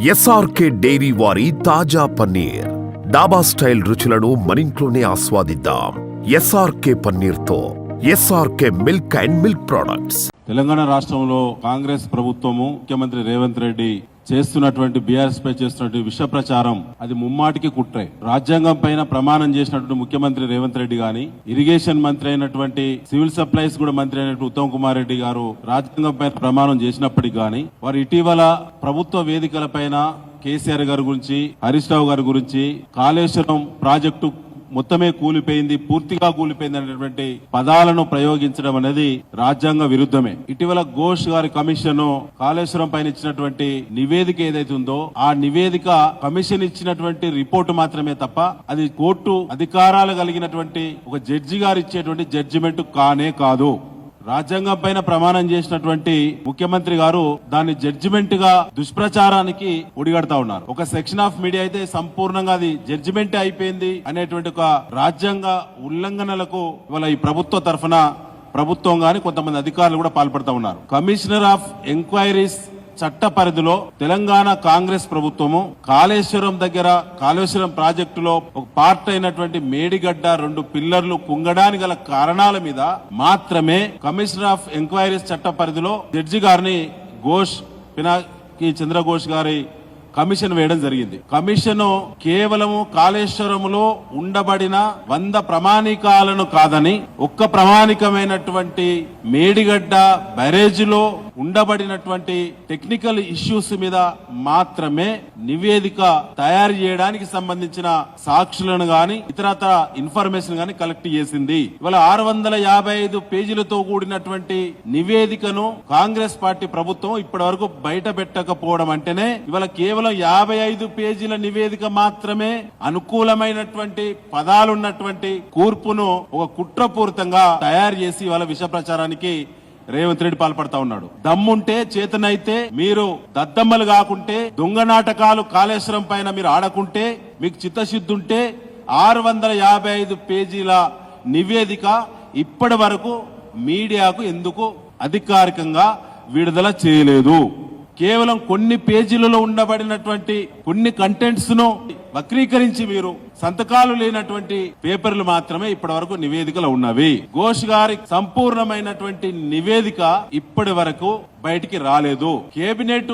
SRK dairy వారి తాజా paneer. Dhaba style రుచులను మనింట్లోనే ఆస్వాదిద్దాం. SRK పన్నీర్తో SRK milk and milk products. Telangana రాష్ట్రంలో కాంగ్రెస్ ప్రభుత్వము ముఖ్యమంత్రి రేవంత్ రెడ్డి చేస్తున్నటువంటి బీఆర్ఎస్ పై చేస్తున్నటువంటి విష ప్రచారం అది ముమ్మాటికి కుట్రే. రాజ్యాంగం పైన ప్రమాణం చేసినటువంటి ముఖ్యమంత్రి రేవంత్ రెడ్డి గాని ఇరిగేషన్ మంత్రి అయినటువంటి సివిల్ సప్లైస్ కూడా మంత్రి అయినటువంటి ఉత్తమ్ కుమార్ రెడ్డి గారు రాజ్యాంగం పైన ప్రమాణం చేసినప్పటికీ గాని వారు ఇటీవల ప్రభుత్వ వేదికల పైన కేసీఆర్ గారి గురించి హరీష్ రావు గారి గురించి కాళేశ్వరం ప్రాజెక్టు మొత్తమే కూలిపోయింది పూర్తిగా కూలిపోయింది అనేటువంటి పదాలను ప్రయోగించడం అనేది రాజ్యాంగ విరుద్ధమే. ఇటీవల ఘోష్ గారి కమిషన్ కాళేశ్వరం పైన ఇచ్చినటువంటి నివేదిక ఏదైతే ఉందో ఆ నివేదిక కమిషన్ ఇచ్చినటువంటి రిపోర్ట్ మాత్రమే తప్ప అది కోర్టు అధికారాలు కలిగినటువంటి ఒక జడ్జి గారు ఇచ్చేటువంటి జడ్జిమెంట్ కానే కాదు. రాజ్యాంగం పైన ప్రమాణం చేసినటువంటి ముఖ్యమంత్రి గారు దాన్ని జడ్జిమెంట్గా దుష్ప్రచారానికి ఒడిగడతా ఉన్నారు. ఒక సెక్షన్ ఆఫ్ మీడియా అయితే సంపూర్ణంగా అది జడ్జిమెంట్ అయిపోయింది అనేటువంటి ఒక రాజ్యాంగ ఉల్లంఘనలకు ఇవాళ ఈ ప్రభుత్వ తరఫున ప్రభుత్వం గాని కొంతమంది అధికారులు కూడా పాల్పడతా ఉన్నారు. కమిషనర్ ఆఫ్ ఎంక్వైరీస్ చట్ట పరిధిలో తెలంగాణ కాంగ్రెస్ ప్రభుత్వము కాళేశ్వరం దగ్గర కాళేశ్వరం ప్రాజెక్టులో ఒక పార్ట్ అయినటువంటి మేడిగడ్డ రెండు పిల్లర్లు కుంగడానికి గల కారణాల మీద మాత్రమే కమిషనర్ ఆఫ్ ఎంక్వైరీస్ చట్ట పరిధిలో జడ్జి గారిని ఘోష్ పినాకి చంద్రఘోష్ గారి కమిషన్ వేయడం జరిగింది. కమిషన్ కేవలము కాళేశ్వరములో ఉండబడిన వంద ప్రమాణికాలను కాదని ఒక్క ప్రమాణికమైనటువంటి మేడిగడ్డ బ్యారేజీలో ఉండబడినటువంటి టెక్నికల్ ఇష్యూస్ మీద మాత్రమే నివేదిక తయారు చేయడానికి సంబంధించిన సాక్షులను గాని ఇతరత ఇన్ఫర్మేషన్ గాని కలెక్ట్ చేసింది. ఇవాళ ఆరు వందల యాభై ఐదు పేజీలతో కూడినటువంటి నివేదికను కాంగ్రెస్ పార్టీ ప్రభుత్వం ఇప్పటి వరకు బయట పెట్టకపోవడం అంటేనే ఇవాళ కేవలం యాభై ఐదు పేజీల నివేదిక మాత్రమే అనుకూలమైనటువంటి పదాలున్నటువంటి కూర్పును ఒక కుట్రపూరితంగా తయారు చేసి ఇవాళ విష ప్రచారానికి రేవంత్ రెడ్డి పాల్పడతా ఉన్నాడు. దమ్ముంటే చేతనైతే మీరు దద్దమ్మలు కాకుంటే దొంగ నాటకాలు కాళేశ్వరం పైన మీరు ఆడకుంటే మీకు చిత్తశుద్ధి ఉంటే ఆరు వందల యాభై ఐదు పేజీల నివేదిక ఇప్పటి వరకు మీడియాకు ఎందుకు అధికారికంగా విడుదల చేయలేదు? కేవలం కొన్ని పేజీలలో ఉండబడినటువంటి కొన్ని కంటెంట్స్ను వక్రీకరించి మీరు సంతకాలు లేనటువంటి పేపర్లు మాత్రమే ఇప్పటి వరకు నివేదికలు ఉన్నవి. ఘోష్ గారి సంపూర్ణమైనటువంటి నివేదిక ఇప్పటి వరకు బయటికి రాలేదు. కేబినెట్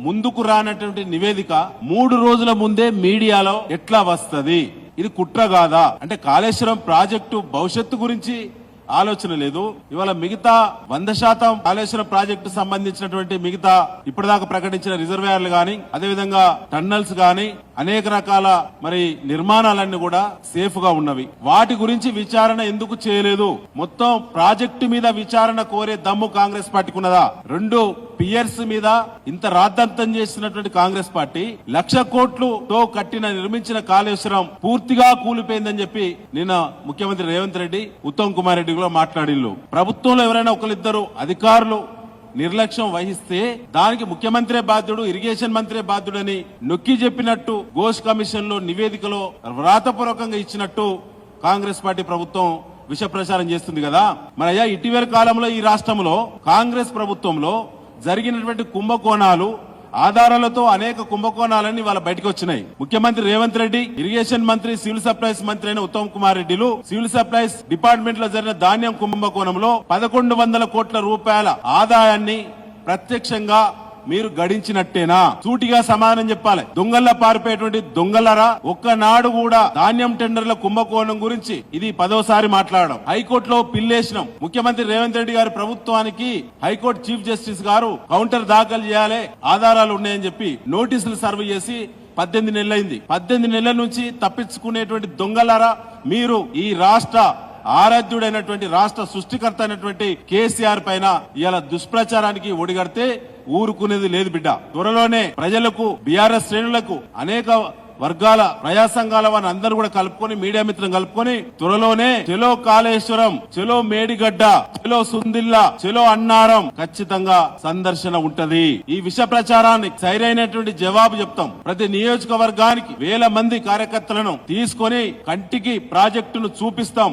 ముందుకు రానటువంటి నివేదిక మూడు రోజుల ముందే మీడియాలో ఎట్లా వస్తుంది? ఇది కుట్ర కాదా? అంటే కాళేశ్వరం ప్రాజెక్టు భవిష్యత్తు గురించి ఆలోచన లేదు. ఇవాళ మిగతా వంద శాతం కాళేశ్వరం ప్రాజెక్టు సంబంధించినటువంటి మిగతా ఇప్పటిదాకా ప్రకటించిన రిజర్వేయర్లు గాని అదేవిధంగా టన్నల్స్ గాని అనేక రకాల మరి నిర్మాణాలన్నీ కూడా సేఫ్గా ఉన్నవి. వాటి గురించి విచారణ ఎందుకు చేయలేదు? మొత్తం ప్రాజెక్టు మీద విచారణ కోరే దమ్ము కాంగ్రెస్ పార్టీకి ఉన్నదా? రెండు పియర్స్ మీద ఇంత రాద్ధాంతం చేసినటువంటి కాంగ్రెస్ పార్టీ లక్ష కోట్లుతో కట్టిన నిర్మించిన కాళేశ్వరం పూర్తిగా కూలిపోయిందని చెప్పి నిన్న ముఖ్యమంత్రి రేవంత్ రెడ్డి ఉత్తమ్ కుమార్ రెడ్డి కూడా మాట్లాడిల్లు ప్రభుత్వంలో ఎవరైనా ఒకరిద్దరు అధికారులు నిర్లక్ష్యం వహిస్తే దానికి ముఖ్యమంత్రే బాధ్యుడు ఇరిగేషన్ మంత్రే బాధ్యుడని నొక్కి చెప్పినట్టు గోష్ కమిషన్లో నివేదికలో వ్రాతపూర్వకంగా ఇచ్చినట్టు కాంగ్రెస్ పార్టీ ప్రభుత్వం విష ప్రచారం చేస్తుంది కదా. మరి అయ్యా ఇటీవల కాలంలో ఈ రాష్ట్రంలో కాంగ్రెస్ ప్రభుత్వంలో జరిగినటువంటి కుంభకోణాలు ఆధారాలతో అనేక కుంభకోణాలన్నీ వాళ్ళ బయటకు వచ్చినాయి ముఖ్యమంత్రి రేవంత్ రెడ్డి ఇరిగేషన్ మంత్రి సివిల్ సప్లైస్ మంత్రి అయిన ఉత్తమ్ కుమార్ రెడ్డిలు సివిల్ సప్లైస్ డిపార్ట్మెంట్లో జరిగిన ధాన్యం కుంభకోణంలో పదకొండు వందల కోట్ల రూపాయల ఆదాయాన్ని ప్రత్యక్షంగా మీరు గడించినట్టేనా? సూటిగా సమాధానం చెప్పాలి. దొంగల్లా పారిపోయేటువంటి దొంగలరా? ఒక్కనాడు కూడా ధాన్యం టెండర్ల కుంభకోణం గురించి ఇది పదోసారి మాట్లాడడం. హైకోర్టులో పిల్లేసినాం. ముఖ్యమంత్రి రేవంత్ రెడ్డి గారి ప్రభుత్వానికి high court chief justice garu counter దాఖలు చేయాలి ఆధారాలు ఉన్నాయని చెప్పి నోటీసులు సర్వ్ చేసి పద్దెనిమిది నెలలైంది. పద్దెనిమిది నెలల నుంచి తప్పించుకునేటువంటి దొంగలారా మీరు ఈ రాష్ట్ర ఆరాధ్యుడైనటువంటి రాష్ట్ర సృష్టికర్త అయినటువంటి కేసీఆర్ పైన ఇలా దుష్ప్రచారానికి ఒడిగడితే ఊరుకునేది లేదు బిడ్డ. త్వరలోనే ప్రజలకు బీఆర్ఎస్ శ్రేణులకు అనేక వర్గాల ప్రజా సంఘాల వారిని అందరూ కూడా కలుపుకొని మీడియా మిత్రం కలుపుకొని త్వరలోనే చెలో కాళేశ్వరం చెలో మేడిగడ్డ చెలో సుందిల్లా చెలో అన్నారం ఖచ్చితంగా సందర్శన ఉంటది. ఈ విష ప్రచారాన్ని సరైనటువంటి జవాబు చెప్తాం. ప్రతి నియోజకవర్గానికి వేల మంది కార్యకర్తలను తీసుకొని కంటికి ప్రాజెక్టును చూపిస్తాం.